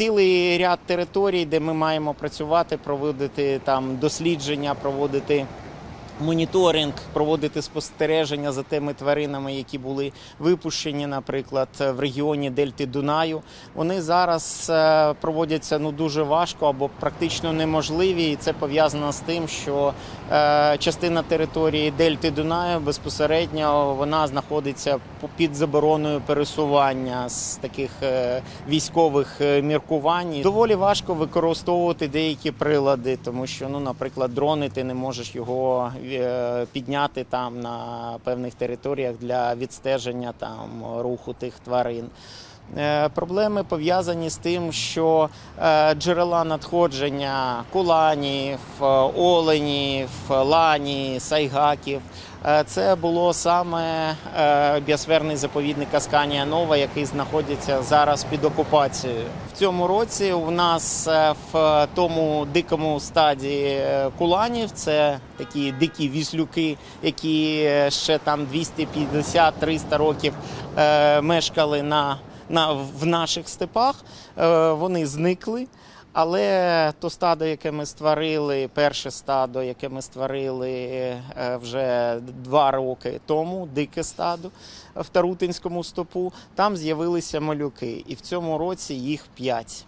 цілий ряд територій, де ми маємо працювати, проводити там дослідження, проводити. Моніторинг, проводити спостереження за тими тваринами, які були випущені, наприклад, в регіоні Дельти Дунаю. Вони зараз е, проводяться ну дуже важко або практично неможливі, і це пов'язано з тим, що е, частина території Дельти Дунаю безпосередньо вона знаходиться під забороною пересування з таких е, військових міркувань. Доволі важко використовувати деякі прилади, тому що, ну, наприклад, дрони ти не можеш його підняти там на певних територіях для відстеження там руху тих тварин. Е, Проблеми пов'язані з тим, що е, джерела надходження куланів, е, оленів, лані, сайгаків. Це було саме біосферний заповідник Асканія Нова, який знаходиться зараз під окупацією. В цьому році у нас в тому дикому стаді куланів це такі дикі віслюки, які ще там 250-300 років мешкали на на, в наших степах. Е, вони зникли. Але то стадо, яке ми створили, перше стадо, яке ми створили е, вже два роки тому, дике стадо в Тарутинському стопу, там з'явилися малюки. І в цьому році їх п'ять.